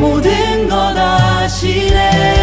모든 것 아시네.